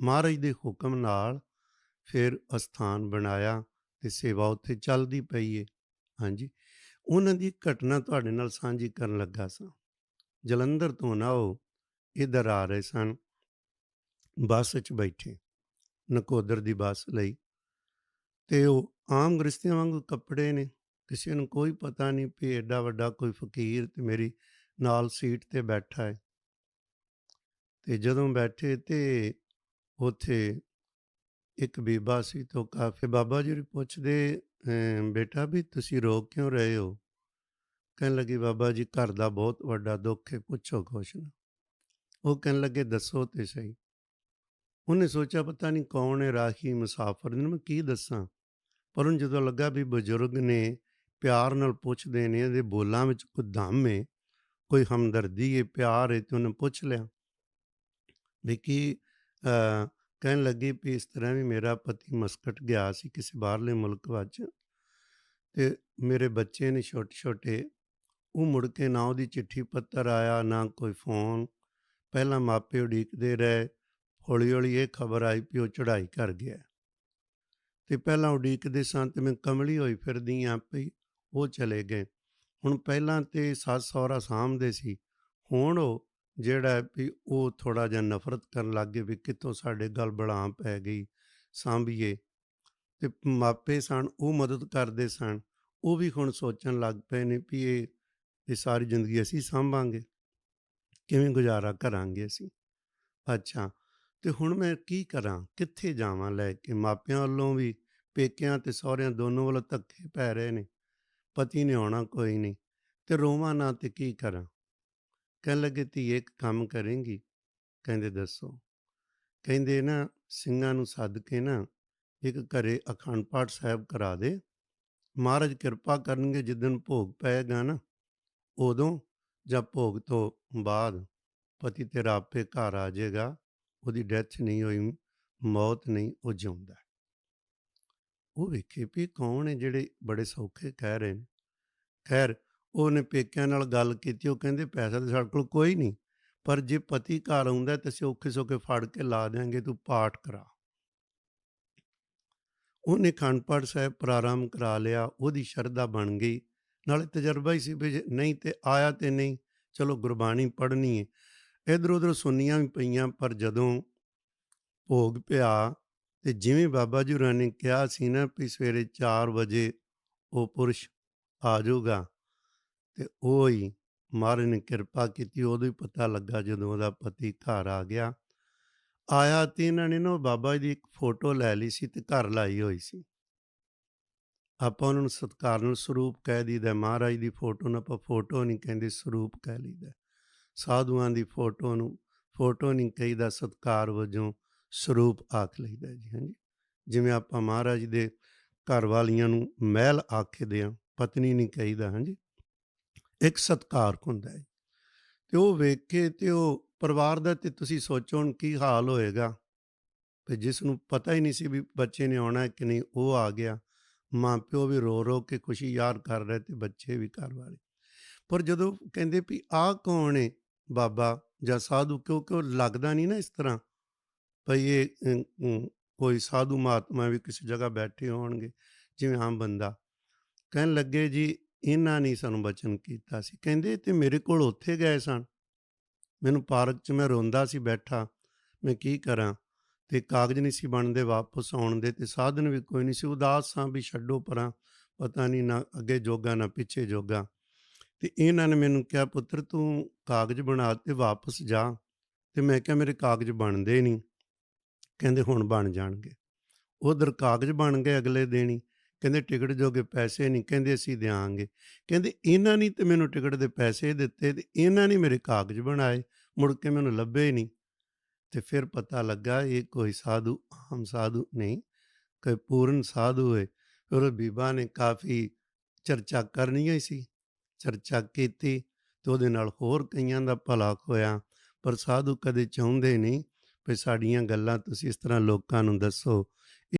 ਮਹਾਰਾਜ ਦੇ ਹੁਕਮ ਨਾਲ ਫਿਰ ਅਸਥਾਨ ਬਣਾਇਆ ਤੇ ਸੇਵਾ ਉੱਥੇ ਚੱਲਦੀ ਪਈ ਏ। ਹਾਂਜੀ। ਉਹਨਾਂ ਦੀ ਘਟਨਾ ਤੁਹਾਡੇ ਨਾਲ ਸਾਂਝੀ ਕਰਨ ਲੱਗਾ ਸਾਂ। ਜਲੰਧਰ ਤੋਂ ਨਾ ਉਹ ਇੱਧਰ ਆ ਰਹੇ ਸਨ। ਬੱਸ 'ਚ ਬੈਠੇ। ਨਕੋਦਰ ਦੀ ਬੱਸ ਲਈ। ਤੇ ਉਹ ਆਮ ਗ੍ਰਸਤੀਆਂ ਵਾਂਗੂ ਕੱਪੜੇ ਨੇ। ਕਿਸੇ ਨੂੰ ਕੋਈ ਪਤਾ ਨਹੀਂ ਵੀ ਐਡਾ ਵੱਡਾ ਕੋਈ ਫਕੀਰ ਤੇ ਮੇਰੀ ਨਾਲ ਸੀਟ ਤੇ ਬੈਠਾ ਹੈ ਤੇ ਜਦੋਂ ਬੈਠੇ ਤੇ ਉੱਥੇ ਇੱਕ ਬੀਬਾ ਸੀ ਤੋਂ ਕਾਫੀ, ਬਾਬਾ ਜੀ ਪੁੱਛਦੇ ਬੇਟਾ ਵੀ ਤੁਸੀਂ ਰੋ ਕਿਉਂ ਰਹੇ ਹੋ? ਕਹਿਣ ਲੱਗੀ, ਬਾਬਾ ਜੀ, ਘਰ ਦਾ ਬਹੁਤ ਵੱਡਾ ਦੁੱਖ ਹੈ, ਪੁੱਛੋ ਕੁਛ ਨਾ। ਉਹ ਕਹਿਣ ਲੱਗੇ, ਦੱਸੋ ਤੇ ਸਹੀ। ਉਹਨੇ ਸੋਚਿਆ, ਪਤਾ ਨਹੀਂ ਕੌਣ ਹੈ ਰਾਹੀ ਮੁਸਾਫਰ? ਨੇ ਮੈਂ ਕੀ ਦੱਸਾਂ? ਪਰ ਉਹਨੂੰ ਜਦੋਂ ਲੱਗਾ ਵੀ ਬਜ਼ੁਰਗ ਨੇ ਪਿਆਰ ਨਾਲ ਪੁੱਛਦੇ ਨੇ, ਇਹਦੇ ਬੋਲਾਂ ਵਿੱਚ ਕੋਈ ਦਮ ਹੈ, ਕੋਈ ਹਮਦਰਦੀ ਹੈ, ਪਿਆਰ ਹੈ, ਤੇ ਉਹਨੇ ਪੁੱਛ ਲਿਆ ਵੀ ਕੀ ਕਹਿਣ ਲੱਗੀ ਵੀ ਇਸ ਤਰ੍ਹਾਂ ਵੀ ਮੇਰਾ ਪਤੀ ਮਸਕਟ ਗਿਆ ਸੀ ਕਿਸੇ ਬਾਹਰਲੇ ਮੁਲਕ ਵਿੱਚ ਤੇ ਮੇਰੇ ਬੱਚੇ ਨੇ ਛੋਟੇ ਛੋਟੇ ਉਹ ਮੁੜ ਕੇ ਨਾ ਉਹਦੀ ਚਿੱਠੀ ਪੱਤਰ ਆਇਆ, ਨਾ ਕੋਈ ਫੋਨ। ਪਹਿਲਾਂ ਮਾਪੇ ਉਡੀਕਦੇ ਰਹੇ ਹੌਲੀ ਹੌਲੀ ਇਹ ਖਬਰ ਆਈ ਵੀ ਉਹ ਚੜ੍ਹਾਈ ਕਰ ਗਿਆ। ਤੇ ਪਹਿਲਾਂ ਉਡੀਕਦੇ ਸਾਂ ਤੇ ਮੈਂ ਕਮਲੀ ਹੋਈ ਫਿਰਦੀ ਆਂ ਪਈ ਉਹ ਚਲੇ ਗਏ। ਹੁਣ ਪਹਿਲਾਂ ਤੇ ਸੱਸ ਸਹੁਰਾ ਸਾਂਭਦੇ ਸੀ, ਹੁਣ ਉਹ ਜਿਹੜਾ ਵੀ ਉਹ ਥੋੜਾ ਜਿਹਾ ਨਫ਼ਰਤ ਕਰਨ ਲੱਗ ਗਏ ਵੀ ਕਿੱਥੋਂ ਸਾਡੇ ਗਲ ਬੜਾਂ ਪੈ ਗਈ, ਸਾਂਭੀਏ। ਤੇ ਮਾਪੇ ਸਨ, ਉਹ ਮਦਦ ਕਰਦੇ ਸਨ। ਉਹ ਵੀ ਹੁਣ ਸੋਚਣ ਲੱਗ ਪਏ ਨੇ ਵੀ ਇਹ ਇਹ ਸਾਰੀ ਜ਼ਿੰਦਗੀ ਅਸੀਂ ਸਾਂਭਾਂਗੇ। ਕਿਵੇਂ ਗੁਜ਼ਾਰਾ ਕਰਾਂਗੇ ਅਸੀਂ? ਅੱਛਾ, ਤੇ ਹੁਣ ਮੈਂ ਕੀ ਕਰਾਂ? ਕਿੱਥੇ ਜਾਵਾਂ ਲੈ ਕੇ? ਮਾਪਿਆਂ ਵੱਲੋਂ ਵੀ, ਪੇਕਿਆਂ ਤੇ ਸਹੁਰਿਆਂ ਦੋਨੋਂ ਵੱਲੋਂ ਧੱਕੇ ਪੈ ਰਹੇ ਨੇ। ਪਤੀ ਨੇ ਆਉਣਾ ਕੋਈ ਨਹੀਂ। ਤੇ ਰੋਵਾਂ ਨਾ ਤੇ ਕੀ ਕਰਾਂ? ਕਹਿਣ ਲੱਗੇ, ਧੀ ਇੱਕ ਕੰਮ ਕਰੇਂਗੀ? ਕਹਿੰਦੇ, ਦੱਸੋ। ਕਹਿੰਦੇ, ਨਾ, ਸਿੰਘਾਂ ਨੂੰ ਸੱਦ ਕੇ ਨਾ ਇੱਕ ਘਰੇ ਅਖੰਡ ਪਾਠ ਸਾਹਿਬ ਕਰਾ ਦੇ। ਮਹਾਰਾਜ ਕਿਰਪਾ ਕਰਨਗੇ, ਜਿੱਦਣ ਭੋਗ ਪਏਗਾ ਨਾ, ਉਦੋਂ ਜਾਂ ਭੋਗ ਤੋਂ ਬਾਅਦ ਪਤੀ ਤੇਰਾ ਆਪੇ ਘਰ ਆ ਜਾਏਗਾ। ਉਹਦੀ ਡੈਥ ਨਹੀਂ ਹੋਈ, ਮੌਤ ਨਹੀਂ ਉਹ ਜਿਉਂਦਾ। ਉਹ ਵੇਖੇ ਵੀ ਕੌਣ ਹੈ ਜਿਹੜੇ ਬੜੇ ਸੌਖੇ ਕਹਿ ਰਹੇ ਨੇ। ਖੈਰ ਉਹਨੇ ਪੇਕਿਆਂ ਨਾਲ ਗੱਲ ਕੀਤੀ, ਉਹ ਕਹਿੰਦੇ ਪੈਸਾ ਤਾਂ ਸਾਡੇ ਕੋਲ ਕੋਈ ਨਹੀਂ, ਪਰ ਜੇ ਪਤੀ ਘਰ ਆਉਂਦਾ ਤੇ ਅਸੀਂ ਔਖੇ ਸੌਖੇ ਫੜ ਕੇ ਲਾ ਦਿਆਂਗੇ, ਤੂੰ ਪਾਠ ਕਰਾ। ਉਹਨੇ ਅਖੰਡ ਪਾਠ ਸਾਹਿਬ ਪ੍ਰਾਰੰਭ ਕਰਾ ਲਿਆ, ਉਹਦੀ ਸ਼ਰਧਾ ਬਣ ਗਈ। ਨਾਲੇ ਤਜਰਬਾ ਹੀ ਸੀ ਵੀ ਜੇ ਨਹੀਂ ਤੇ ਆਇਆ ਤੇ ਨਹੀਂ, ਚਲੋ ਗੁਰਬਾਣੀ ਪੜ੍ਹਨੀ ਹੈ ਇਧਰ ਉਧਰ ਸੁਣੀਆਂ ਵੀ ਪਈਆਂ, ਪਰ ਜਦੋਂ ਭੋਗ ਪਿਆ ਤੇ ਜਿਵੇਂ ਬਾਬਾ ਜੀ ਹੋਰਾਂ ਨੇ ਕਿਹਾ ਸੀ ਨਾ ਵੀ ਸਵੇਰੇ 4 ਵਜੇ ਉਹ ਪੁਰਸ਼ ਆ ਜਾਊਗਾ ਤੇ ਉਹ ਹੀ ਮਹਾਰਾਜ ਨੇ ਕਿਰਪਾ ਕੀਤੀ, ਉਦੋਂ ਹੀ ਪਤਾ ਲੱਗਾ ਜਦੋਂ ਉਹਦਾ ਪਤੀ ਘਰ ਆ ਗਿਆ। ਆਇਆ ਤੇ ਇਹਨਾਂ ਨੇ ਨਾ ਉਹ ਬਾਬਾ ਜੀ ਦੀ ਇੱਕ ਫੋਟੋ ਲੈ ਲਈ ਸੀ ਤੇ ਘਰ ਲਾਈ ਹੋਈ ਸੀ। ਆਪਾਂ ਉਹਨਾਂ ਨੂੰ ਸਤਿਕਾਰ ਨਾਲ ਸਰੂਪ ਕਹਿ ਦਈਦਾ, ਮਹਾਰਾਜ ਦੀ ਫੋਟੋ ਨੂੰ ਆਪਾਂ ਫੋਟੋ ਨਹੀਂ ਕਹਿੰਦੇ, ਸਰੂਪ ਕਹਿ ਲਈਦਾ। ਸਾਧੂਆਂ ਦੀ ਫੋਟੋ ਨੂੰ, ਫੋਟੋ ਨਹੀਂ ਕਹੀਦਾ, ਸਤਿਕਾਰ ਵਜੋਂ ਸਰੂਪ ਆਖ ਲਈਦਾ ਜੀ, ਹਾਂਜੀ। ਜਿਵੇਂ ਆਪਾਂ ਮਹਾਰਾਜ ਦੇ ਘਰ ਵਾਲੀਆਂ ਨੂੰ ਮਹਿਲ ਆਖਦੇ ਆ ਪਤਨੀ ਨਹੀਂ ਕਹੀਦਾ, ਹਾਂਜੀ। ਇੱਕ ਸਤਿਕਾਰ ਹੁੰਦਾ ਹੈ। ਤੇ ਉਹ ਵੇਖ ਕੇ ਤੇ ਉਹ ਪਰਿਵਾਰ ਦਾ ਤੇ ਤੁਸੀਂ ਸੋਚੋ ਹੁਣ ਕੀ ਹਾਲ ਹੋਏਗਾ। ਤੇ ਜਿਸ ਨੂੰ ਪਤਾ ਹੀ ਨਹੀਂ ਸੀ ਵੀ ਬੱਚੇ ਨੇ ਆਉਣਾ ਕਿ ਨਹੀਂ, ਉਹ ਆ ਗਿਆ। ਮਾਂ ਪਿਓ ਵੀ ਰੋ ਰੋ ਕੇ ਖੁਸ਼ੀ ਯਾਰ ਕਰ ਰਹੇ ਤੇ ਬੱਚੇ ਵੀ ਘਰ ਵਾਲੇ। ਪਰ ਜਦੋਂ ਕਹਿੰਦੇ ਵੀ ਆਹ ਕੌਣ ਹੈ ਬਾਬਾ ਜਾਂ ਸਾਧੂ, ਕਿਉਂਕਿ ਉਹ ਲੱਗਦਾ ਨਹੀਂ ਨਾ ਇਸ ਤਰ੍ਹਾਂ ਭਈ ਇਹ ਕੋਈ ਸਾਧੂ ਮਹਾਤਮਾ ਵੀ ਕਿਸੇ ਜਗ੍ਹਾ ਬੈਠੇ ਹੋਣਗੇ, ਜਿਵੇਂ ਆਮ ਬੰਦਾ। ਕਹਿਣ ਲੱਗੇ ਜੀ ਇਹਨਾਂ ਨੇ ਸਾਨੂੰ ਬਚਨ ਕੀਤਾ ਸੀ। ਕਹਿੰਦੇ ਤੇ ਮੇਰੇ ਕੋਲ ਉੱਥੇ ਗਏ ਸਨ। ਮੈਨੂੰ ਪਾਰਕ 'ਚ ਮੈਂ ਰੋਂਦਾ ਸੀ ਬੈਠਾ। ਮੈਂ ਕੀ ਕਰਾਂ? ਤੇ ਕਾਗਜ਼ ਨਹੀਂ ਸੀ ਬਣਦੇ ਵਾਪਸ ਆਉਣ ਦੇ ਤੇ ਸਾਧਨ ਵੀ ਕੋਈ ਨਹੀਂ ਸੀ। ਉਦਾਸ ਸਾਂ ਵੀ ਛੱਡੋ ਪਰਾਂ। ਪਤਾ ਨਹੀਂ ਨਾ ਅੱਗੇ ਜੋਗਾ ਨਾ ਪਿੱਛੇ ਜੋਗਾ। ਤੇ ਇਹਨਾਂ ਨੇ ਮੈਨੂੰ ਕਿਹਾ, ਪੁੱਤਰ, ਤੂੰ ਕਾਗਜ਼ ਬਣਾ ਤੇ ਵਾਪਸ ਜਾ। ਤੇ ਮੈਂ ਕਿਹਾ, ਮੇਰੇ ਕਾਗਜ਼ ਬਣਦੇ ਨਹੀਂ। ਕਹਿੰਦੇ ਹੁਣ ਬਣ ਜਾਣਗੇ। ਉਧਰ ਕਾਗਜ਼ ਬਣ ਗਏ ਅਗਲੇ ਦਿਨ ਹੀ। ਕਹਿੰਦੇ ਟਿਕਟ ਜੋਗੇ ਪੈਸੇ ਨਹੀਂ, ਕਹਿੰਦੇ ਅਸੀਂ ਦਿਆਂਗੇ। ਕਹਿੰਦੇ ਇਹਨਾਂ ਨੇ ਤੇ ਮੈਨੂੰ ਟਿਕਟ ਦੇ ਪੈਸੇ ਦਿੱਤੇ ਤੇ ਇਹਨਾਂ ਨੇ ਮੇਰੇ ਕਾਗਜ਼ ਬਣਾਏ, ਮੁੜ ਕੇ ਮੈਨੂੰ ਲੱਭੇ ਨਹੀਂ। ਤੇ ਫਿਰ ਪਤਾ ਲੱਗਾ ਇਹ ਕੋਈ ਸਾਧੂ, ਆਮ ਸਾਧੂ ਨਹੀਂ, ਕੋਈ ਪੂਰਨ ਸਾਧੂ ਹੈ ਫਿਰ ਉਹ ਬੀਬਾ ਨੇ ਕਾਫੀ ਚਰਚਾ ਕਰਨੀ ਹੀ ਸੀ, ਚਰਚਾ ਕੀਤੀ ਤੇ ਉਹਦੇ ਨਾਲ ਹੋਰ ਕਈਆਂ ਦਾ ਭਲਾ ਹੋਇਆ ਪਰ ਸਾਧੂ ਕਦੇ ਚਾਹੁੰਦੇ ਨਹੀਂ ਵੀ ਸਾਡੀਆਂ ਗੱਲਾਂ ਤੁਸੀਂ ਇਸ ਤਰ੍ਹਾਂ ਲੋਕਾਂ ਨੂੰ ਦੱਸੋ।